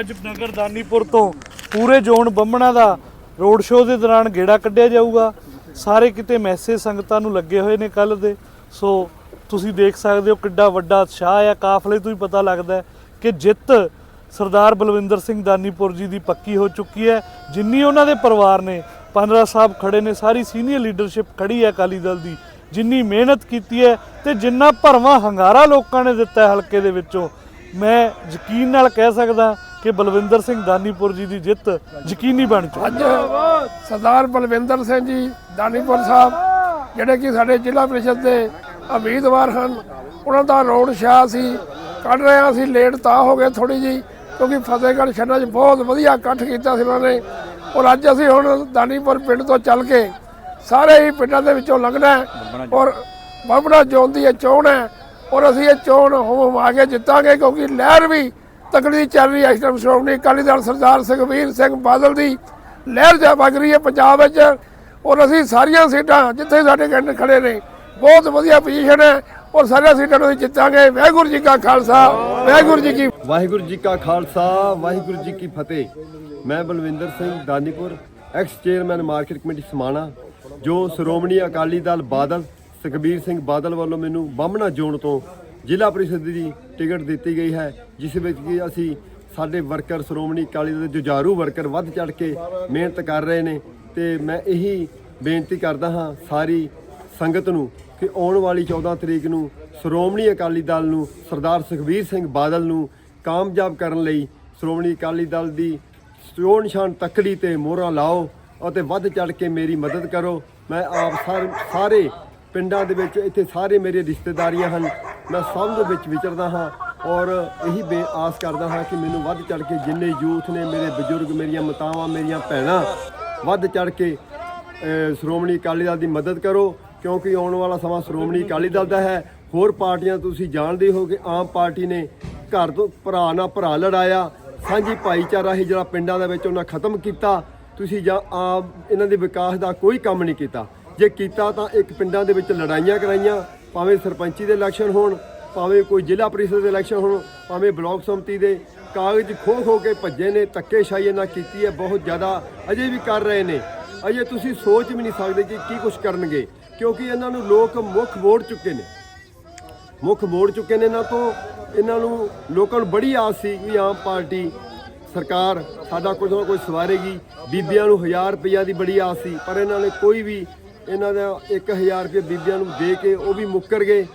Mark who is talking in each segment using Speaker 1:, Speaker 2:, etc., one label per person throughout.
Speaker 1: ਅੱਜ ਨਗਰ ਦਾਨੀਪੁਰ ਤੋਂ ਪੂਰੇ ਜ਼ੋਨ ਬੰਮਣਾ ਦਾ ਰੋਡ ਸ਼ੋਅ ਦੇ ਦੌਰਾਨ ਗੇੜਾ ਕੱਢਿਆ ਜਾਊਗਾ। ਸਾਰੇ ਕਿਤੇ ਮੈਸੇਜ ਸੰਗਤਾਂ ਨੂੰ ਲੱਗੇ ਹੋਏ ਨੇ ਕੱਲ ਦੇ। ਸੋ ਤੁਸੀਂ ਦੇਖ ਸਕਦੇ ਹੋ ਕਿੱਡਾ ਵੱਡਾ ਉਤਸ਼ਾਹ ਆ। ਕਾਫਲੇ ਤੋਂ ਹੀ ਪਤਾ ਲੱਗਦਾ ਕਿ ਜਿੱਤ ਸਰਦਾਰ ਬਲਵਿੰਦਰ ਸਿੰਘ ਦਾਨੀਪੁਰ ਜੀ ਦੀ ਪੱਕੀ ਹੋ ਚੁੱਕੀ ਹੈ। ਜਿੰਨੀ ਉਹਨਾਂ ਦੇ ਪਰਿਵਾਰ ਨੇ, ਪੰਦਰਾ ਸਾਹਿਬ ਖੜੇ ਨੇ, ਸਾਰੀ ਸੀਨੀਅਰ ਲੀਡਰਸ਼ਿਪ ਖੜੀ ਹੈ ਅਕਾਲੀ ਦਲ ਦੀ। ਜਿੰਨੀ ਮਿਹਨਤ ਕੀਤੀ ਹੈ ਤੇ ਜਿੰਨਾ ਭਰਵਾਂ ਹੰਗਾਰਾ ਲੋਕਾਂ ਨੇ ਦਿੱਤਾ ਹਲਕੇ ਦੇ ਵਿੱਚੋਂ। ਮੈਂ ਯਕੀਨ ਨਾਲ ਕਹਿ ਸਕਦਾ ਕਿ ਬਲਵਿੰਦਰ ਸਿੰਘ ਦਾਨੀਪੁਰ ਜੀ ਦੀ ਜਿੱਤ ਯਕੀਨੀ ਬਣ ਚੁੱਕੀ
Speaker 2: ਅੱਜ ਸਰਦਾਰ ਬਲਵਿੰਦਰ ਸਿੰਘ ਜੀ ਦਾਨੀਪੁਰ ਸਾਹਿਬ, ਜਿਹੜੇ ਕਿ ਸਾਡੇ ਜ਼ਿਲ੍ਹਾ ਪ੍ਰੀਸ਼ਦ ਦੇ ਉਮੀਦਵਾਰ ਹਨ, ਉਹਨਾਂ ਦਾ ਰੋਡ ਸ਼ਾਹ ਸੀ ਕੱਢ ਰਹੇ ਸੀ ਲੇਟ ਤਾਂ ਹੋ ਗਏ ਥੋੜੀ ਜੀ ਕਿਉਂਕਿ ਫਤਿਹਗੜ੍ਹ ਛੰਨਾ 'ਚ ਬਹੁਤ ਵਧੀਆ ਇਕੱਠ ਕੀਤਾ ਸੀ ਉਹਨਾਂ ਨੇ। ਔਰ ਅੱਜ ਅਸੀਂ ਹੁਣ ਦਾਨੀਪੁਰ ਪਿੰਡ ਤੋਂ ਚੱਲ ਕੇ ਸਾਰੇ ਹੀ ਪਿੰਡਾਂ ਦੇ ਵਿੱਚੋਂ ਲੰਘਣਾ ਔਰ ਬਾਬੜਾ ਜੋਨ ਦੀ ਇਹ ਚੋਣ ਹੈ। ਔਰ ਅਸੀਂ ਇਹ ਚੋਣ ਹੋਮ ਆ ਕੇ ਜਿੱਤਾਂਗੇ, ਕਿਉਂਕਿ ਲਹਿਰ ਵੀ ਤਕੜੀ ਚੱਲ ਰਹੀ ਹੈ। ਸ਼੍ਰੋਮਣੀ ਅਕਾਲੀ ਦਲ ਸਰਦਾਰ ਸੁਖਬੀਰ ਸਿੰਘ ਬਾਦਲ ਦੀ ਲਹਿਰ ਜਾ ਵਗ ਰਹੀ ਹੈ ਪੰਜਾਬ ਵਿੱਚ। ਔਰ ਅਸੀਂ ਸਾਰੀਆਂ ਸੀਟਾਂ ਜਿੱਥੇ ਸਾਡੇ ਕੈਂਡੀਡੇਟ ਖੜੇ ਨੇ, ਬਹੁਤ ਵਧੀਆ ਪੋਜੀਸ਼ਨ ਹੈ। ਔਰ ਸਾਰੀਆਂ ਸੀਟਾਂ ਨੂੰ ਜਿੱਤਾਂਗੇ। ਵਾਹਿਗੁਰੂ ਜੀ ਕਾ ਖਾਲਸਾ, ਵਾਹਿਗੁਰੂ ਜੀ ਕੀ
Speaker 3: ਵਾਹਿਗੁਰੂ ਜੀ ਕਾ ਖਾਲਸਾ, ਵਾਹਿਗੁਰੂ ਜੀ ਕੀ ਫਤਿਹ। ਮੈਂ Balwinder Singh Danipur ex chairman market committee Samana, ਜੋ ਸ਼੍ਰੋਮਣੀ ਅਕਾਲੀ ਦਲ ਬਾਦਲ, ਸੁਖਬੀਰ ਸਿੰਘ ਬਾਦਲ ਵੱਲੋਂ ਮੈਨੂੰ ਬਾਹਮਣਾ ਜ਼ੋਨ ਤੋਂ ਜ਼ਿਲ੍ਹਾ ਪਰਿਸ਼ਦ ਦੀ ਟਿਕਟ ਦਿੱਤੀ ਗਈ ਹੈ, ਜਿਸ ਵਿੱਚ ਕਿ ਅਸੀਂ ਸਾਡੇ ਵਰਕਰ ਸ਼੍ਰੋਮਣੀ ਅਕਾਲੀ ਦਲ ਦੇ ਜੁਝਾਰੂ ਵਰਕਰ ਵੱਧ ਚੜ ਕੇ ਮਿਹਨਤ ਕਰ ਰਹੇ ਨੇ ਤੇ ਮੈਂ ਇਹੀ ਬੇਨਤੀ ਕਰਦਾ ਹਾਂ ਸਾਰੀ ਸੰਗਤ ਨੂੰ ਕਿ ਆਉਣ ਵਾਲੀ 14 ਤਰੀਕ ਨੂੰ ਸ਼੍ਰੋਮਣੀ ਅਕਾਲੀ ਦਲ ਨੂੰ, ਸਰਦਾਰ ਸੁਖਬੀਰ ਸਿੰਘ ਬਾਦਲ ਨੂੰ ਕਾਮਯਾਬ ਕਰਨ ਲਈ ਸ਼੍ਰੋਮਣੀ ਅਕਾਲੀ ਦਲ ਦੀ ਚੋਣ ਨਿਸ਼ਾਨ ਤੱਕੜੀ ਤੇ ਮੋਹਰਾ ਲਾਓ ਅਤੇ ਵੱਧ ਚੜ ਕੇ ਮੇਰੀ ਮਦਦ ਕਰੋ। ਮੈਂ ਆਪ ਸਾਰ- ਸਾਰੇ ਪਿੰਡਾਂ ਦੇ ਵਿੱਚ ਇੱਥੇ ਸਾਰੇ ਮੇਰੇ ਰਿਸ਼ਤੇਦਾਰੀਆਂ ਹਨ। ਮੈਂ ਸਭ ਦੇ ਵਿੱਚ ਵਿਚਰਦਾ ਹਾਂ ਔਰ ਇਹੀ ਬੇ ਆਸ ਕਰਦਾ ਹਾਂ ਕਿ ਮੈਨੂੰ ਵੱਧ ਚੜ ਕੇ ਜਿੰਨੇ ਯੂਥ ਨੇ ਮੇਰੇ ਬਜ਼ੁਰਗ, ਮੇਰੀਆਂ ਮਾਤਾਵਾਂ, ਮੇਰੀਆਂ ਭੈਣਾਂ, ਵੱਧ ਚੜ ਕੇ ਸ਼੍ਰੋਮਣੀ ਅਕਾਲੀ ਦਲ ਦੀ ਮਦਦ ਕਰੋ, ਕਿਉਂਕਿ ਆਉਣ ਵਾਲਾ ਸਮਾਂ ਸ਼੍ਰੋਮਣੀ ਅਕਾਲੀ ਦਲ ਦਾ ਹੈ। ਹੋਰ ਪਾਰਟੀਆਂ ਤੁਸੀਂ ਜਾਣਦੇ ਹੋ ਕਿ ਆਮ ਪਾਰਟੀ ਨੇ ਘਰ ਤੋਂ ਭਰਾ ਨਾਲ ਭਰਾ ਲੜਾਇਆ, ਸਾਂਝੀ ਭਾਈਚਾਰਾ ਹੀ ਜਿਹੜਾ ਪਿੰਡਾਂ ਦੇ ਵਿੱਚ ਉਹਨਾਂ ਖਤਮ ਕੀਤਾ, ਤੁਸੀਂ ਜਾਂ ਆਮ ਇਹਨਾਂ ਦੇ ਵਿਕਾਸ ਦਾ ਕੋਈ ਕੰਮ ਨਹੀਂ ਕੀਤਾ। ਜੇ ਕੀਤਾ ਤਾਂ ਇੱਕ ਪਿੰਡਾਂ ਦੇ ਵਿੱਚ ਲੜਾਈਆਂ ਕਰਾਈਆਂ ਭਾਵੇਂ ਸਰਪੰਚੀ ਦੇ ਇਲੈਕਸ਼ਨ ਹੋਣ, ਭਾਵੇਂ ਕੋਈ ਜ਼ਿਲ੍ਹਾ ਪ੍ਰੀਸ਼ਦ ਦੇ ਇਲੈਕਸ਼ਨ ਹੋਣ, ਭਾਵੇਂ ਬਲਾਕ ਸੰਮਤੀ ਦੇ ਕਾਗਜ਼ ਖੋ ਖੋ ਕੇ ਭੱਜੇ ਨੇ, ਧੱਕੇਸ਼ਾਹੀ ਇਹਨਾਂ ਕੀਤੀ ਹੈ, ਬਹੁਤ ਜ਼ਿਆਦਾ ਅਜੇ ਵੀ ਕਰ ਰਹੇ ਨੇ। ਅਜੇ ਤੁਸੀਂ ਸੋਚ ਵੀ ਨਹੀਂ ਸਕਦੇ ਕਿ ਕੀ ਕੁਝ ਕਰਨਗੇ, ਕਿਉਂਕਿ ਇਹਨਾਂ ਨੂੰ ਲੋਕ ਮੁੱਖ ਮੋੜ ਚੁੱਕੇ ਨੇ। ਮੁੱਖ ਮੋੜ ਚੁੱਕੇ ਨੇ ਇਹਨਾਂ ਤੋਂ, ਇਹਨਾਂ ਨੂੰ ਲੋਕਾਂ ਨੂੰ ਬੜੀ ਆਸ ਸੀ ਕਿ ਆਮ ਪਾਰਟੀ ਸਰਕਾਰ ਸਾਡਾ ਕੁਝ ਨਾ ਕੁਝ ਸਵਾਰੇਗੀ। ਬੀਬੀਆਂ ਨੂੰ 1000 ਰੁਪਈਆ ਦੀ ਬੜੀ ਆਸ ਸੀ, ਪਰ ਇਹਨਾਂ ਨੇ ਕੋਈ ਵੀ ਇਹਨਾਂ ਦਾ 1000 ਰੁਪਏ ਬੀਬੀਆਂ ਨੂੰ ਦੇ ਕੇ ਉਹ ਵੀ ਮੁੱਕਰ ਗਏ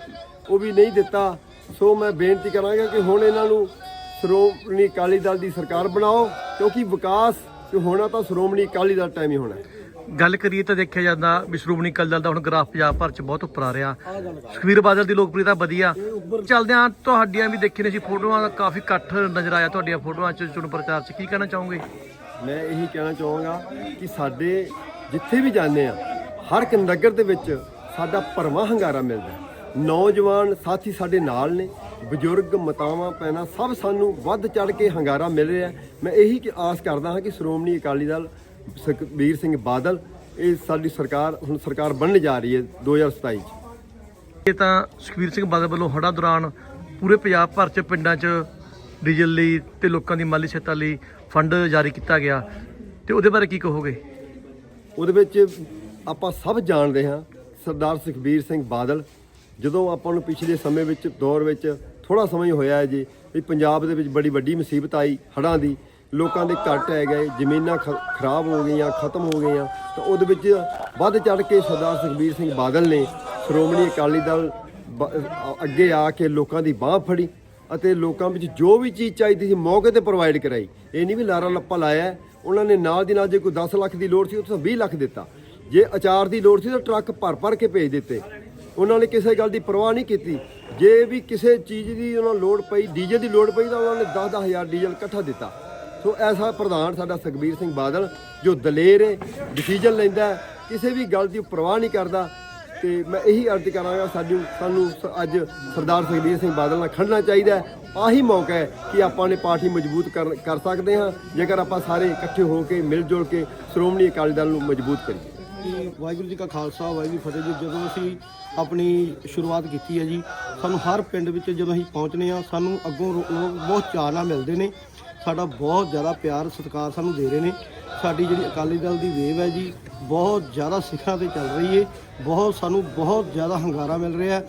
Speaker 3: ਉਹ ਵੀ ਨਹੀਂ ਦਿੱਤਾ। ਸੋ ਮੈਂ ਬੇਨਤੀ ਕਰਾਂਗਾ ਕਿ ਹੁਣ ਇਹਨਾਂ ਨੂੰ ਸ਼੍ਰੋਮਣੀ ਅਕਾਲੀ ਦਲ ਦੀ ਸਰਕਾਰ ਬਣਾਓ ਕਿਉਂਕਿ ਵਿਕਾਸ ਜੋ ਹੋਣਾ ਤਾਂ ਸ਼੍ਰੋਮਣੀ ਅਕਾਲੀ ਦਲ ਟਾਈਮ ਹੀ ਹੋਣਾ ਹੈ।
Speaker 4: ਗੱਲ ਕਰੀਏ ਤਾਂ ਦੇਖਿਆ ਜਾਂਦਾ ਵੀ ਸ਼੍ਰੋਮਣੀ ਅਕਾਲੀ ਦਲ ਦਾ ਹੁਣ ਗ੍ਰਾਫ ਪੰਜਾਬ ਭਰ ਚ ਬਹੁਤ ਉੱਪਰ ਆ ਰਿਹਾ। ਸੁਖਵੀਰ ਬਾਦਲ ਦੀ ਲੋਕਪ੍ਰਿਯਤਾ ਵਧੀਆ। ਚੱਲਦਿਆਂ ਤੁਹਾਡੀਆਂ ਵੀ ਦੇਖੀ ਨੇ ਸੀ ਫੋਟੋਆਂ ਕਾਫੀ ਇਕੱਠ ਨਜ਼ਰ ਆਇਆ ਤੁਹਾਡੀਆਂ ਫੋਟੋਆਂ ਚ ਚੋਣ ਪ੍ਰਚਾਰ ਚ। ਕੀ ਕਹਿਣਾ ਚਾਹੋਗੇ?
Speaker 3: ਮੈਂ ਇਹੀ ਕਹਿਣਾ ਚਾਹਾਂਗਾ ਕਿ ਸਾਡੇ ਜਿੱਥੇ ਵੀ ਜਾਂਦੇ ਆ ਹਰ ਇੱਕ ਨਗਰ ਦੇ ਵਿੱਚ ਸਾਡਾ ਭਰਵਾਂ ਹੰਗਾਰਾ ਮਿਲਦਾ। ਨੌਜਵਾਨ ਸਾਥੀ ਸਾਡੇ ਨਾਲ ਨੇ ਬਜ਼ੁਰਗ ਮਤਾਵਾਂ ਪੈਣਾ ਸਭ ਸਾਨੂੰ ਵੱਧ ਚੜ ਕੇ ਹੰਗਾਰਾ ਮਿਲ ਰਿਹਾ। ਮੈਂ ਇਹੀ ਕਿ ਆਸ ਕਰਦਾ ਹਾਂ ਕਿ ਸ਼੍ਰੋਮਣੀ ਅਕਾਲੀ ਦਲ ਸੁਖਬੀਰ ਸਿੰਘ ਬਾਦਲ ਇਹ ਸਾਡੀ ਸਰਕਾਰ ਹੁਣ ਸਰਕਾਰ ਬਣਨ ਜਾ ਰਹੀ ਹੈ 2027 ਚ
Speaker 4: ਇਹ ਤਾਂ ਸੁਖਵੀਰ ਸਿੰਘ ਬਾਦਲ ਵੱਲੋਂ ਹੜਾ ਦੌਰਾਨ ਪੂਰੇ ਪੰਜਾਬ ਭਰ ਚ ਪਿੰਡਾਂ ਚ ਡੀਜ਼ਲ ਲਈ ਤੇ ਲੋਕਾਂ ਦੀ ਮਾਲੀ ਸਹਾਇਤਾ ਲਈ ਫੰਡ ਜਾਰੀ ਕੀਤਾ ਗਿਆ ਤੇ ਉਹਦੇ ਬਾਰੇ ਕੀ ਕਹੋਗੇ
Speaker 3: ਉਹਦੇ ਵਿੱਚ ਆਪਾਂ ਸਭ ਜਾਣਦੇ ਹਾਂ ਸਰਦਾਰ ਸੁਖਬੀਰ ਸਿੰਘ ਬਾਦਲ, ਜਦੋਂ ਆਪਾਂ ਨੂੰ ਪਿਛਲੇ ਸਮੇਂ ਵਿੱਚ ਦੌਰ ਵਿੱਚ ਥੋੜਾ ਸਮਾਂ ਹੀ ਹੋਇਆ ਹੈ ਜੀ, ਵੀ ਪੰਜਾਬ ਦੇ ਵਿੱਚ ਬੜੀ ਵੱਡੀ ਮੁਸੀਬਤ ਆਈ ਹੜ੍ਹਾਂ ਦੀ, ਲੋਕਾਂ ਦੇ ਘਰ ਟਹਿ ਗਏ, ਜ਼ਮੀਨਾਂ ਖ- ਖਰਾਬ ਹੋ ਗਈਆਂ, ਖਤਮ ਹੋ ਗਈਆਂ, ਤਾਂ ਉਹਦੇ ਵਿੱਚ ਵੱਧ ਚੜ ਕੇ ਸਰਦਾਰ ਸੁਖਬੀਰ ਸਿੰਘ ਬਾਦਲ ਨੇ ਸ਼੍ਰੋਮਣੀ ਅਕਾਲੀ ਦਲ ਬ- ਅੱਗੇ ਆ ਕੇ ਲੋਕਾਂ ਦੀ ਬਾਹ ਫੜੀ ਅਤੇ ਲੋਕਾਂ ਵਿੱਚ ਜੋ ਵੀ ਚੀਜ਼ ਚਾਹੀਦੀ ਸੀ ਮੌਕੇ ਤੇ ਪ੍ਰੋਵਾਈਡ ਕਰਾਈ। ਇਹ ਨਹੀਂ ਵੀ ਲਾਰਾ ਲੱਪਾ ਲਾਇਆ, ਉਹਨਾਂ ਨੇ ਨਾਲ ਦੀ ਨਾਲ ਜੇ ਕੋਈ 10 ਲੱਖ ਦੀ ਲੋੜ ਸੀ ਉੱਥੇ 20 ਲੱਖ ਦਿੱਤਾ। ਜੇ ਅਚਾਰ ਦੀ ਲੋੜ ਸੀ ਤਾਂ ਟਰੱਕ ਭਰ ਭਰ ਕੇ ਭੇਜ ਦਿੱਤੇ। ਉਹਨਾਂ ਨੇ ਕਿਸੇ ਗੱਲ ਦੀ ਪਰਵਾਹ ਨਹੀਂ ਕੀਤੀ। ਜੇ ਵੀ ਕਿਸੇ ਚੀਜ਼ ਦੀ ਉਹਨਾਂ ਨੂੰ ਲੋੜ ਪਈ, ਡੀਜ਼ਲ ਦੀ ਲੋੜ ਪਈ ਤਾਂ ਉਹਨਾਂ ਨੇ 10 ਹਜ਼ਾਰ ਡੀਜ਼ਲ ਇਕੱਠਾ ਦਿੱਤਾ। ਸੋ ਐਸਾ ਪ੍ਰਧਾਨ ਸਾਡਾ ਸੁਖਬੀਰ ਸਿੰਘ ਬਾਦਲ, ਜੋ ਦਲੇਰ ਹੈ ਡਿਸੀਜਨ ਲੈਂਦਾ ਕਿਸੇ ਵੀ ਗੱਲ ਦੀ ਪਰਵਾਹ ਨਹੀਂ ਕਰਦਾ। ਤੇ ਮੈਂ ਇਹੀ ਅਰਜ਼ ਕਰਾਂਗਾ ਸਾਨੂੰ ਸਾਨੂੰ ਸ- ਅੱਜ ਸਰਦਾਰ ਸੁਖਬੀਰ ਸਿੰਘ ਬਾਦਲ ਨਾਲ ਖੜਨਾ ਚਾਹੀਦਾ ਆਹੀ ਮੌਕਾ ਹੈ ਕਿ ਆਪਾਂ ਨੇ ਪਾਰਟੀ ਮਜ਼ਬੂਤ ਕਰ ਕਰ ਸਕਦੇ ਹਾਂ, ਜੇਕਰ ਆਪਾਂ ਸਾਰੇ ਇਕੱਠੇ ਹੋ ਕੇ ਮਿਲ ਜੁਲ ਕੇ ਸ਼੍ਰੋਮਣੀ ਅਕਾਲੀ ਦਲ ਨੂੰ ਮਜ਼ਬੂਤ ਕਰੀਏ।
Speaker 5: ਵਾਹਿਗੁਰੂ ਜੀ ਕਾ ਖਾਲਸਾ, ਵਾਹਿਗੁਰੂ ਫਤਿਹ ਜੀ। ਜਦੋਂ ਅਸੀਂ ਆਪਣੀ ਸ਼ੁਰੂਆਤ ਕੀਤੀ ਹੈ ਜੀ, ਸਾਨੂੰ ਹਰ ਪਿੰਡ ਵਿੱਚ ਜਦੋਂ ਅਸੀਂ ਪਹੁੰਚਨੇ ਆ ਸਾਨੂੰ ਅੱਗੋਂ ਰੋ- ਲੋਕ ਬਹੁਤ ਚਾਅ ਨਾਲ ਮਿਲਦੇ ਨੇ। ਸਾਡਾ ਬਹੁਤ ਜ਼ਿਆਦਾ ਪਿਆਰ, ਸਤਿਕਾਰ ਸਾਨੂੰ ਦੇ ਰਹੇ ਨੇ। ਸਾਡੀ ਜਿਹੜੀ ਅਕਾਲੀ ਦਲ ਦੀ ਵੇਵ ਹੈ ਜੀ, ਬਹੁਤ ਜ਼ਿਆਦਾ ਸਿੱਖਾਂ ਤੇ ਚੱਲ ਰਹੀ ਹੈ ਬਹੁਤ, ਸਾਨੂੰ ਬਹੁਤ ਜ਼ਿਆਦਾ ਹੰਗਾਰਾ ਮਿਲ ਰਿਹਾ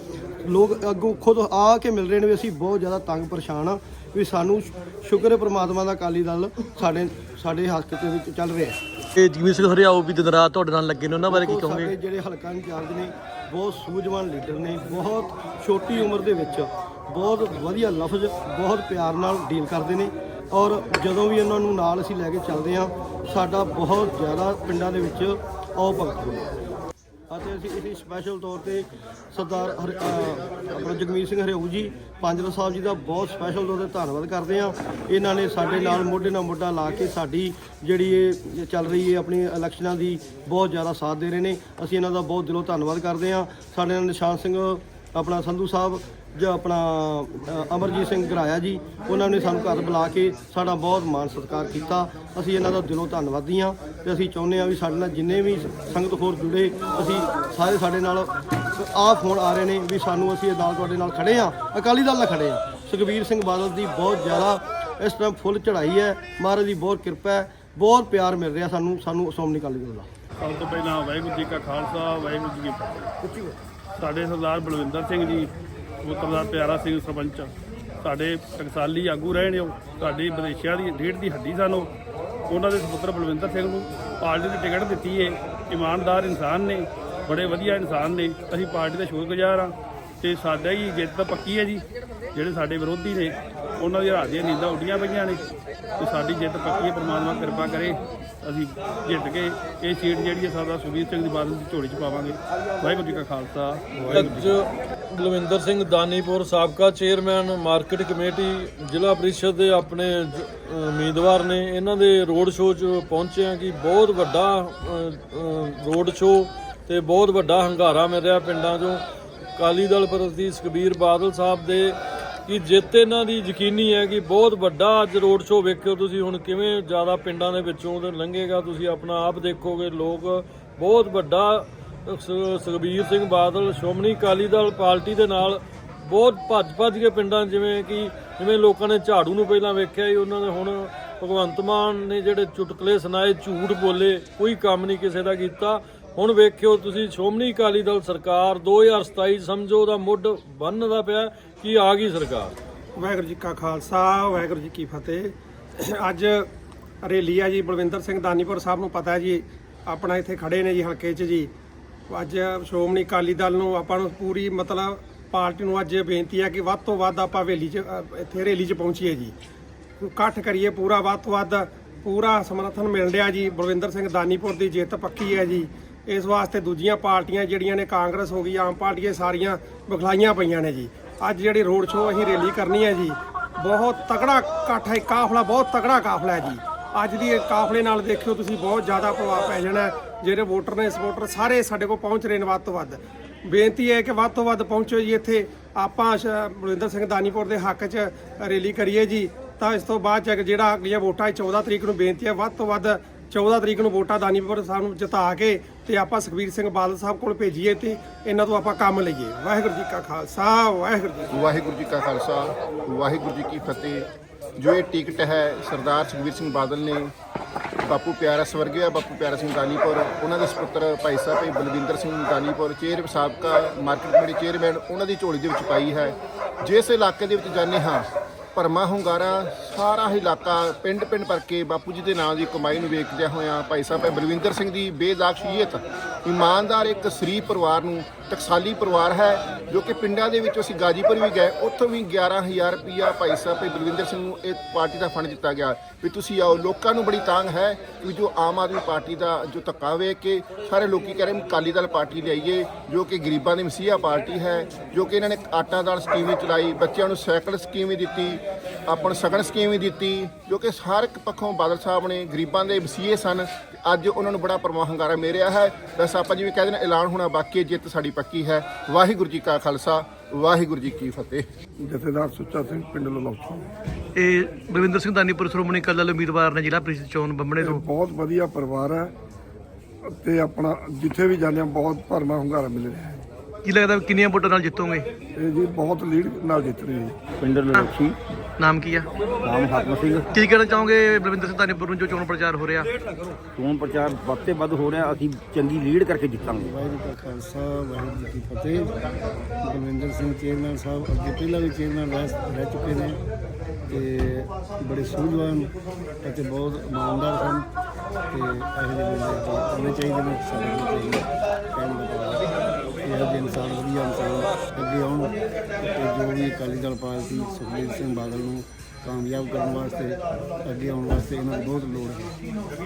Speaker 5: ਲੋਕ ਅੱਗੋਂ ਖੁਦ ਆ ਕੇ ਮਿਲ ਰਹੇ ਨੇ ਵੀ ਅਸੀਂ ਬਹੁਤ ਜ਼ਿਆਦਾ ਤੰਗ ਪਰੇਸ਼ਾਨ ਆ ਵੀ ਸਾਨੂੰ ਸ਼ੁਕਰ ਹੈ ਪ੍ਰਮਾਤਮਾ ਦਾ ਅਕਾਲੀ ਦਲ ਸਾਡੇ ਸਾਡੇ ਹੱਕ ਦੇ ਵਿੱਚ ਚੱਲ ਰਿਹਾ ਹੈ।
Speaker 4: ਇਹ ਜਗਮੀਤ ਸਿੰਘ ਹਰਿਆਓ ਵੀ ਦਿਨ ਰਾਤ ਤੁਹਾਡੇ ਨਾਲ ਲੱਗੇ ਨੇ ਉਹਨਾਂ ਬਾਰੇ ਕੀ ਕਹੋਗੇ?
Speaker 5: ਸਾਡੇ ਜਿਹੜੇ ਹਲਕਾ ਇੰਚਾਰਜ ਨੇ ਬਹੁਤ ਸੂਝਵਾਨ ਲੀਡਰ ਨੇ ਬਹੁਤ ਛੋਟੀ ਉਮਰ ਦੇ ਵਿੱਚ ਬਹੁਤ ਵਧੀਆ ਲਫ਼ਜ਼ ਬਹੁਤ ਪਿਆਰ ਨਾਲ ਡੀਲ ਕਰਦੇ ਨੇ ਔਰ ਜਦੋਂ ਵੀ ਇਹਨਾਂ ਨੂੰ ਨਾਲ ਅਸੀਂ ਲੈ ਕੇ ਚੱਲਦੇ ਹਾਂ ਸਾਡਾ ਬਹੁਤ ਜ਼ਿਆਦਾ ਪਿੰਡਾਂ ਦੇ ਵਿੱਚ ਆਓ ਭਗਤ ਹੁੰਦਾ ਅਤੇ ਅਸੀਂ ਇਸੇ ਸਪੈਸ਼ਲ ਤੌਰ ਤੇ ਸਰਦਾਰ ਹਰ- ਅਹ, ਆਪਣਾ ਜਗਮੀਤ ਸਿੰਘ ਹਰਿਆਊ ਜੀ, ਪੰਜਰਾ ਸਾਹਿਬ ਜੀ ਦਾ ਬਹੁਤ ਸਪੈਸ਼ਲ ਤੌਰ ਤੇ ਧੰਨਵਾਦ ਕਰਦੇ ਹਾਂ। ਇਹਨਾਂ ਨੇ ਸਾਡੇ ਨਾਲ ਮੋਢੇ ਨਾਲ ਮੋਢਾ ਲਾ ਕੇ ਸਾਡੀ ਜਿਹੜੀ ਇਹ ਚੱਲ ਰਹੀ ਹੈ ਆਪਣੀ ਇਲੈਕਸ਼ਨਾਂ ਦੀ ਬਹੁਤ ਜ਼ਿਆਦਾ ਸਾਥ ਦੇ ਰਹੇ ਨੇ। ਅਸੀਂ ਇਹਨਾਂ ਦਾ ਬਹੁਤ ਦਿਲੋਂ ਧੰਨਵਾਦ ਕਰਦੇ ਹਾਂ। ਸਾਡੇ ਨਾਲ ਨਿਸ਼ਾਨ ਸਿੰਘ, ਆਪਣਾ ਸੰਧੂ ਸਾਹਿਬ ਜੋ ਆਪਣਾ ਅ, ਅਮਰਜੀਤ ਸਿੰਘ ਘਰਾਇਆ ਜੀ ਉਹਨਾਂ ਨੇ ਸਾਨੂੰ ਘਰ ਬੁਲਾ ਕੇ ਸਾਡਾ ਬਹੁਤ ਮਾਣ ਸਤਿਕਾਰ ਕੀਤਾ। ਅਸੀਂ ਇਹਨਾਂ ਦਾ ਦਿਲੋਂ ਧੰਨਵਾਦੀ ਹਾਂ ਤੇ ਅਸੀਂ ਚਾਹੁੰਦੇ ਹਾਂ ਵੀ ਸਾਡੇ ਨਾਲ ਜਿੰਨੇ ਵੀ ਸੰਗਤ ਹੋਰ ਜੁੜੇ ਅਸੀਂ ਸਾਰੇ ਸਾਡੇ ਨਾਲ ਆਹ ਫੋਨ ਆ ਰਹੇ ਨੇ ਵੀ ਸਾਨੂੰ ਅਸੀਂ ਇਹ ਨਾਲ ਤੁਹਾਡੇ ਨਾਲ ਖੜੇ ਹਾਂ ਅਕਾਲੀ ਦਲ ਨਾਲ ਖੜੇ ਹਾਂ। ਸੁਖਬੀਰ ਸਿੰਘ ਬਾਦਲ ਦੀ ਬਹੁਤ ਜ਼ਿਆਦਾ ਇਸ ਟਾਈਮ ਫੁੱਲ ਚੜ੍ਹਾਈ ਹੈ। ਮਹਾਰਾਜ ਦੀ ਬਹੁਤ ਕਿਰਪਾ ਹੈ ਬਹੁਤ ਪਿਆਰ ਮਿਲ ਰਿਹਾ ਸਾਨੂੰ ਸਾਨੂੰ ਸ਼੍ਰੋਮਣੀ ਅਕਾਲੀ ਦਲ ਦਾ।
Speaker 6: ਸਭ ਤੋਂ ਪਹਿਲਾਂ ਵਾਹਿਗੁਰੂ ਜੀ ਕਾ ਖਾਲਸਾ ਵਾਹਿਗੁਰੂ ਜੀ ਕੀ ਫਤਿਹ। ਸਾਡੇ ਸਰਦਾਰ ਬਲਵਿੰਦਰ ਸਿੰਘ ਜੀ ਪੁੱਤਰ ਦਾ ਪਿਆਰਾ ਸਿੰਘ ਸਰਪੰਚ। ਸਾਡੇ ਟਕਸਾਲੀ ਆਗੂ ਰਹੇ ਨੇ ਉਹ। ਸਾਡੀ ਵਿਦੇਸ਼ੀਆਂ ਦੀ ਢੀਡ ਦੀ ਹੱਡੀ ਸਾਨੂੰ ਉਹਨਾਂ ਦੇ ਸੁਪੁੱਤਰ ਬਲਵਿੰਦਰ ਸਿੰਘ ਨੂੰ ਪਾਰਟੀ ਦੀ ਟਿਕਟ ਦਿੱਤੀ ਏ। ਇਮਾਨਦਾਰ ਇਨਸਾਨ ਨੇ, ਬੜੇ ਵਧੀਆ ਇਨਸਾਨ ਨੇ। ਅਸੀਂ ਪਾਰਟੀ ਦੇ ਸ਼ੁਕਰਗੁਜ਼ਾਰ ਹਾਂ ਤੇ ਸਾਡਾ ਹੀ ਜਿੱਤ ਤਾਂ ਪੱਕੀ ਹੈ ਜੀ। ਜਿਹੜੇ ਸਾਡੇ ਵਿਰੋਧੀ ਨੇ, ਉਹਨਾਂ ਦੀ ਰਾਤ ਦੀਆਂ ਨੀਂਦਾਂ ਉੱਡੀਆਂ ਪਈਆਂ ਨੇ। ਤੇ ਸਾਡੀ ਜਿੱਤ ਪੱਕੀ ਹੈ, ਪਰਮਾਤਮਾ ਕਿਰਪਾ ਕਰੇ। ਅਸੀਂ ਜਿੱਤ ਕੇ ਇਹ ਸੀਟ ਜਿਹੜੀ ਹੈ, ਸਾਡਾ ਸੁਖਬੀਰ ਸਿੰਘ ਦੀ ਬਾਦਲ ਦੀ ਝੋਲੀ 'ਚ ਪਾਵਾਂਗੇ। ਵਾਹਿਗੁਰੂ ਜੀ ਕਾ ਖਾਲਸਾ, ਵਾਹਿਗੁਰੂ ਜੀ
Speaker 7: ਬਲਵਿੰਦਰ ਸਿੰਘ ਦਾਨੀਪੁਰ ਸਾਬਕਾ ਚੇਅਰਮੈਨ ਮਾਰਕੀਟ ਕਮੇਟੀ ਜ਼ਿਲ੍ਹਾ ਪ੍ਰੀਸ਼ਦ ਦੇ ਆਪਣੇ ਉਮੀਦਵਾਰ ਨੇ। ਇਹਨਾਂ ਦੇ ਰੋਡ ਸ਼ੋਅ 'ਚ ਪਹੁੰਚੇ ਆ ਕਿ ਬਹੁਤ ਵੱਡਾ ਰੋਡ ਸ਼ੋਅ ਤੇ ਬਹੁਤ ਵੱਡਾ ਹੰਗਾਰਾ ਮਿਲ ਰਿਹਾ ਪਿੰਡਾਂ 'ਚੋਂ। ਅਕਾਲੀ ਦਲ ਪ੍ਰਤੀ ਸੁਖਬੀਰ ਬਾਦਲ ਸਾਹਿਬ ਦੇ ਕਿ ਜਿੱਤ ਇਹਨਾਂ ਦੀ ਯਕੀਨੀ ਹੈ ਕਿ ਬਹੁਤ ਵੱਡਾ ਅੱਜ ਰੋਡ ਸ਼ੋਅ ਵੇਖਿਓ ਤੁਸੀਂ ਹੁਣ ਕਿਵੇਂ ਜ਼ਿਆਦਾ ਪਿੰਡਾਂ ਦੇ ਵਿੱਚੋਂ ਤੇ ਲੰਘੇਗਾ, ਤੁਸੀਂ ਆਪਣਾ ਆਪ ਦੇਖੋਗੇ। ਲੋਕ ਬਹੁਤ ਵੱਡਾ ਸੁਖਬੀਰ ਸਿੰਘ ਬਾਦਲ, ਸ਼੍ਰੋਮਣੀ ਅਕਾਲੀ ਦਲ ਪਾਰਟੀ ਦੇ ਨਾਲ ਬਹੁਤ ਭੱਜ ਭੱਜ ਕੇ ਪਿੰਡਾਂ ਜਿਵੇਂ ਕਿ ਜਿਵੇਂ ਲੋਕਾਂ ਨੇ ਝਾੜੂ ਨੂੰ ਪਹਿਲਾਂ ਵੇਖਿਆ ਸੀ, ਉਹਨਾਂ ਨੇ ਹੁਣ ਭਗਵੰਤ ਮਾਨ ਨੇ ਜਿਹੜੇ ਚੁਟਕਲੇ ਸੁਣਾਏ, ਝੂਠ ਬੋਲੇ, ਕੋਈ ਕੰਮ ਨਹੀਂ ਕਿਸੇ ਦਾ ਕੀਤਾ। ਹੁਣ ਵੇਖਿਓ ਤੁਸੀਂ ਸ਼੍ਰੋਮਣੀ ਅਕਾਲੀ ਦਲ ਸਰਕਾਰ 2027 ਸਮਝੋ ਉਹਦਾ ਮੁੱਢ ਬੰਨਦਾ ਪਿਆ, ਕਿ ਆ ਗਈ ਸਰਕਾਰ?
Speaker 8: ਵਾਹਿਗੁਰੂ ਜੀ ਕਾ ਖਾਲਸਾ, ਵਾਹਿਗੁਰੂ ਜੀ ਕੀ ਫਤਿਹ। ਅੱਜ ਰੇਲੀ ਆ ਜੀ, ਬਲਵਿੰਦਰ ਸਿੰਘ ਦਾਨੀਪੁਰ ਸਾਹਿਬ ਨੂੰ ਪਤਾ ਜੀ, ਆਪਣਾ ਇੱਥੇ ਖੜੇ ਨੇ ਜੀ ਹਲਕੇ 'ਚ ਜੀ। ਅੱਜ ਸ਼੍ਰੋਮਣੀ ਅਕਾਲੀ ਦਲ ਨੂੰ ਆਪਾਂ ਨੂੰ ਪੂਰੀ ਮਤਲਬ ਪਾਰਟੀ ਨੂੰ ਅੱਜ ਬੇਨਤੀ ਹੈ ਕਿ ਵੱਧ ਤੋਂ ਵੱਧ ਆਪਾਂ ਹਵੇਲੀ 'ਚ ਅ, ਇੱਥੇ ਰੇਲੀ 'ਚ ਪਹੁੰਚੀਏ ਜੀ। ਇਕੱਠ ਕਰੀਏ ਪੂਰਾ ਵੱਧ ਤੋਂ ਵੱਧ ਪੂਰਾ ਸਮਰਥਨ ਮਿਲ ਰਿਹਾ ਜੀ। ਬਲਵਿੰਦਰ ਸਿੰਘ ਦਾਨੀਪੁਰ ਦੀ ਜਿੱਤ ਪੱਕੀ ਹੈ ਜੀ। ਇਸ ਵਾਸਤੇ ਦੂਜੀਆਂ ਪਾਰਟੀਆਂ ਜਿਹੜੀਆਂ ਨੇ ਕਾਂਗਰਸ ਹੋ ਗਈ ਆਮ ਪਾਰਟੀਆਂ ਸਾਰੀਆਂ ਬਖਲਾਈਆਂ ਪਈਆਂ ਨੇ ਜੀ। ਅੱਜ ਜਿਹੜੀ ਰੋਡ ਸ਼ੋਅ ਅਸੀਂ ਰੈਲੀ ਕਰਨੀ ਹੈ ਜੀ ਬਹੁਤ ਤਕੜਾ ਇਕੱਠ ਹੈ ਕਾਫਲਾ ਬਹੁਤ ਤਕੜਾ ਕਾਫਲਾ ਹੈ ਜੀ। ਅੱਜ ਦੀ ਇਹ ਕਾਫਲੇ ਨਾਲ ਦੇਖਿਓ ਤੁਸੀਂ ਬਹੁਤ ਜ਼ਿਆਦਾ ਪ੍ਰਭਾਵ ਪੈ ਜਾਣਾ ਹੈ। ਜਿਹੜੇ ਵੋਟਰ ਨੇ ਸਪੋਰਟਰ ਸਾਰੇ ਸਾਡੇ ਕੋਲ ਪਹੁੰਚ ਰਹੇ ਨੇ ਵੱਧ ਤੋਂ ਵੱਧ। ਬੇਨਤੀ ਹੈ ਕਿ ਵੱਧ ਤੋਂ ਵੱਧ ਪਹੁੰਚੋ ਜੀ ਇੱਥੇ। ਆਪਾਂ ਸ਼- ਬਲਵਿੰਦਰ ਸਿੰਘ ਦਾਨੀਪੁਰ ਦੇ ਹੱਕ 'ਚ ਰੈਲੀ ਕਰੀਏ ਜੀ। ਤਾਂ ਇਸ ਤੋਂ ਬਾਅਦ ਚ ਜਿਹੜਾ ਅਗਲੀਆਂ ਵੋਟਾਂ ਹੈ 14 ਤਰੀਕ ਨੂੰ ਬੇਨਤੀ ਹੈ, ਵੱਧ ਤੋਂ ਵੱਧ 14 ਤਰੀਕ ਨੂੰ ਵੋਟਾਂ ਦਾਨੀਪੁਰ ਸਾਹਿਬ ਨੂੰ ਜਿਤਾ ਕੇ ਤੇ ਆਪਾਂ ਸੁਖਬੀਰ ਸਿੰਘ ਬਾਦਲ ਸਾਹਿਬ ਕੋਲ ਭੇਜੀਏ ਤੇ ਇਹਨਾਂ ਤੋਂ ਆਪਾਂ ਕੰਮ ਲਈਏ। ਵਾਹਿਗੁਰੂ ਜੀ ਕਾ ਖਾਲਸਾ, ਵਾਹਿਗੁਰੂ ਜੀ
Speaker 9: ਵਾਹਿਗੁਰੂ ਜੀ ਕਾ ਖਾਲਸਾ, ਵਾਹਿਗੁਰੂ ਜੀ ਕੀ ਫਤਿਹ। ਜੋ ਇਹ ਟਿਕਟ ਹੈ ਸਰਦਾਰ ਸੁਖਬੀਰ ਸਿੰਘ ਬਾਦਲ ਨੇ ਬਾਪੂ ਪਿਆਰਾ ਸਵਰਗਿਆ ਬਾਪੂ ਪਿਆਰਾ ਸਿੰਘ ਦਾਨੀਪੁਰ ਉਹਨਾਂ ਦੇ ਸੁਪੁੱਤਰ ਭਾਈ ਸਾਹਿਬ ਭਾਈ ਬਲਵਿੰਦਰ ਸਿੰਘ ਦਾਨੀਪੁਰ ਚੇਅਰ ਸਾਬਕਾ ਮਾਰਕੀਟ ਕਮੇਟੀ ਚੇਅਰਮੈਨ ਉਹਨਾਂ ਦੀ ਝੋਲੀ ਦੇ ਵਿੱਚ ਪਾਈ ਹੈ। ਜਿਸ ਇਲਾਕੇ ਦੇ ਵਿੱਚ ਜਾਂਦੇ ਹਾਂ, ਭਰਮਾ ਹੁੰਗਾਰਾ ਸਾਰਾ ਇਲਾਕਾ ਪਿੰਡ ਪਿੰਡ ਭਰ ਕੇ ਬਾਪੂ ਜੀ ਦੇ ਨਾਂ ਦੀ ਕਮਾਈ ਨੂੰ ਵੇਖਦਿਆਂ ਹੋਇਆਂ ਭਾਈ ਸਾਹਿਬ ਭਾਈ ਬਲਵਿੰਦਰ ਸਿੰਘ ਦੀ ਬੇਦਾਗ ਸ਼ਖਸੀਅਤ ਇਮਾਨਦਾਰ ਇੱਕ ਸਰੀਰ ਪਰਿਵਾਰ ਨੂੰ, ਟਕਸਾਲੀ ਪਰਿਵਾਰ ਹੈ ਜੋ ਕਿ ਪਿੰਡਾਂ ਦੇ ਵਿੱਚ ਅਸੀਂ ਗਾਜੀਪੁਰ ਵੀ ਗਏ, ਉੱਥੋਂ ਵੀ 11000 ਰੁਪਇਆ ਭਾਈ ਸਾਹਿਬ ਭਾਈ ਬਲਵਿੰਦਰ ਸਿੰਘ ਨੂੰ ਇੱਕ ਪਾਰਟੀ ਦਾ ਫੰਡ ਦਿੱਤਾ ਗਿਆ। ਵੀ ਤੁਸੀਂ ਆਓ, ਲੋਕਾਂ ਨੂੰ ਬੜੀ ਤਾਂਗ ਹੈ ਵੀ ਜੋ ਆਮ ਆਦਮੀ ਪਾਰਟੀ ਦਾ ਜੋ ਧੱਕਾ ਵੇਖ ਕੇ ਸਾਰੇ ਲੋਕੀ ਕਹਿ ਰਹੇ ਨੇ ਅਕਾਲੀ ਦਲ ਪਾਰਟੀ ਲਿਆਈਏ, ਜੋ ਕਿ ਗਰੀਬਾਂ ਦੀ ਮਸੀਹਾ ਪਾਰਟੀ ਹੈ, ਜੋ ਕਿ ਇਹਨਾਂ ਨੇ ਆਟਾ ਦਾਲ ਸਕੀਮ ਵੀ ਚਲਾਈ, ਬੱਚਿਆਂ ਨੂੰ ਸਾਈਕਲ ਸਕੀਮ ਵੀ ਦਿੱਤੀ ਆਪਾਂ ਨੂੰ ਸਗਨ ਸਕੀਮ ਵੀ ਦਿੱਤੀ ਜੋ ਕਿ ਹਰ ਇੱਕ ਪੱਖੋਂ ਬਾਦਲ ਸਾਹਿਬ ਨੇ ਗਰੀਬਾਂ ਦੇ ਮਸੀਹੇ ਸਨ। ਅੱਜ ਉਹਨਾਂ ਨੂੰ ਬੜਾ ਪਰਮਾ ਹੰਗਾਰਾ ਮਿਲਿਆ ਹੈ। ਬਸ ਆਪਾਂ ਜਿਵੇਂ ਕਹਿੰਦੇ ਨੇ ਐਲਾਨ ਹੋਣਾ ਬਾਕੀ ਹੈ, ਜਿੱਤ ਸਾਡੀ ਪੱਕੀ ਹੈ। ਵਾਹਿਗੁਰੂ ਜੀ ਕਾ ਖਾਲਸਾ ਵਾਹਿਗੁਰੂ ਜੀ ਕੀ ਫਤਿਹ।
Speaker 2: ਜਥੇਦਾਰ ਸੁੱਚਾ ਸਿੰਘ ਪਿੰਡ ਲਲੌਥਾ।
Speaker 4: ਇਹ ਬਲਵਿੰਦਰ ਸਿੰਘ ਦਾਨੀਪੁਰ ਸ਼੍ਰੋਮਣੀ ਅਕਾਲੀ ਦਲ ਉਮੀਦਵਾਰ ਨੇ ਜ਼ਿਲ੍ਹਾ ਪ੍ਰੀਸ਼ਦ ਚੋਣ ਬੰਬਣੇ ਤੋਂ।
Speaker 2: ਬਹੁਤ ਵਧੀਆ ਪਰਿਵਾਰ ਹੈ ਤੇ ਆਪਣਾ ਜਿੱਥੇ ਵੀ ਜਾਂਦੇ ਹਾਂ ਬਹੁਤ ਭਰਮਾ ਹੁੰਗਾਰਾ ਮਿਲ ਰਿਹਾ ਹੈ।
Speaker 4: ਕੀ ਲੱਗਦਾ ਵੀ ਕਿੰਨੀਆਂ ਵੋਟਾਂ ਨਾਲ ਜਿੱਤੋਗੇ?
Speaker 2: ਇਹ ਜੀ ਬਹੁਤ ਲੀਡ ਨਾਲ ਜਿੱਤ ਰਹੀ ਹੈ
Speaker 10: ਪਿੰਡਰ ਲੜੋਖੀ
Speaker 4: ਨਾਮ ਕੀ ਆ?
Speaker 10: ਨਾਮ ਹਾਕਮ ਸਿੰਘ।
Speaker 4: ਕੀ ਕਹਿਣਾ ਚਾਹੋਗੇ ਬਲਵਿੰਦਰ ਸਿੰਘ ਧਾਨੀਪੁਰ ਨੂੰ ਜੋ ਚੋਣ ਪ੍ਰਚਾਰ ਹੋ ਰਿਹਾ?
Speaker 10: ਚੋਣ ਪ੍ਰਚਾਰ ਵੱਧ ਤੇ ਵੱਧ ਹੋ ਰਿਹਾ ਅਸੀਂ ਚੰਗੀ ਲੀਡ ਕਰਕੇ ਜਿੱਤਾਂਗੇ।
Speaker 11: ਵਾਹਿਗੁਰੂ ਦਾ ਖਾਲਸਾ ਵਾਹਿਗੁਰੂ ਜੀ ਕੀ ਫਤਿਹ। ਬਲਵਿੰਦਰ ਸਿੰਘ ਚੇਅਰਮੈਨ ਸਾਹਿਬ ਅੱਗੇ ਪਹਿਲਾਂ ਵੀ ਚੇਅਰਮੈਨ ਰਹਿ ਰਹਿ ਚੁੱਕੇ ਨੇ ਤੇ ਬੜੇ ਸੂਝਵਾਨ ਅਤੇ ਬਹੁਤ ਇਮਾਨਦਾਰ ਸਨ ਤੇ ਇਹੋ ਜਿਹੇ ਬੰਦੇ ਚਾਹੀਦੇ ਨੇ ਸਾਡੇ ਨੂੰ ਚਾਹੀਦੇ ਕਹਿਣ ਦਾ ਭਾਵ ਹੈ ਇਹੋ ਜਿਹੇ ਇਨਸਾਨ, ਵਧੀਆ ਇਨਸਾਨ ਅੱਗੇ ਆਉਣ ਤੇ ਜੋ ਵੀ ਅਕਾਲੀ ਦਲ ਪਾਰਟੀ ਸੁਖਬੀਰ ਸਿੰਘ ਬਾਦਲ ਨੂੰ ਕਾਮਯਾਬ ਕਰਨ ਵਾਸਤੇ, ਅੱਗੇ ਆਉਣ ਵਾਸਤੇ ਇਹਨਾਂ ਦੀ ਬਹੁਤ ਲੋੜ ਹੈ।